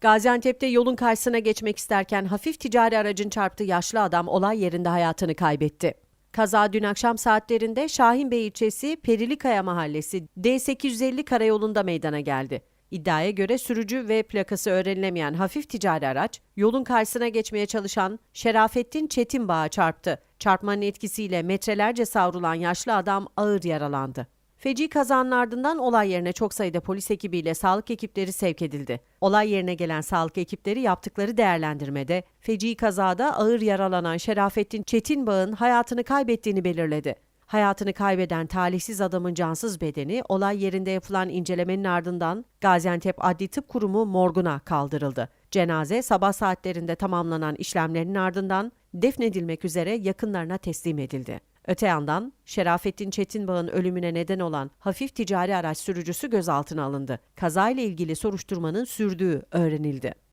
Gaziantep'te yolun karşısına geçmek isterken hafif ticari aracın çarptığı yaşlı adam olay yerinde hayatını kaybetti. Kaza dün akşam saatlerinde Şahinbey ilçesi Perilikaya mahallesi D850 karayolunda meydana geldi. İddiaya göre sürücü ve plakası öğrenilemeyen hafif ticari araç yolun karşısına geçmeye çalışan Şerafettin Çetinbağ'a çarptı. Çarpmanın etkisiyle metrelerce savrulan yaşlı adam ağır yaralandı. Feci kazanın ardından olay yerine çok sayıda polis ekibiyle sağlık ekipleri sevk edildi. Olay yerine gelen sağlık ekipleri yaptıkları değerlendirmede feci kazada ağır yaralanan Şerafettin Çetinbağ'ın hayatını kaybettiğini belirledi. Hayatını kaybeden talihsiz adamın cansız bedeni olay yerinde yapılan incelemenin ardından Gaziantep Adli Tıp Kurumu morguna kaldırıldı. Cenaze sabah saatlerinde tamamlanan işlemlerin ardından defnedilmek üzere yakınlarına teslim edildi. Öte yandan Şerafettin Çetinbağ'ın ölümüne neden olan hafif ticari araç sürücüsü gözaltına alındı. Kazayla ilgili soruşturmanın sürdüğü öğrenildi.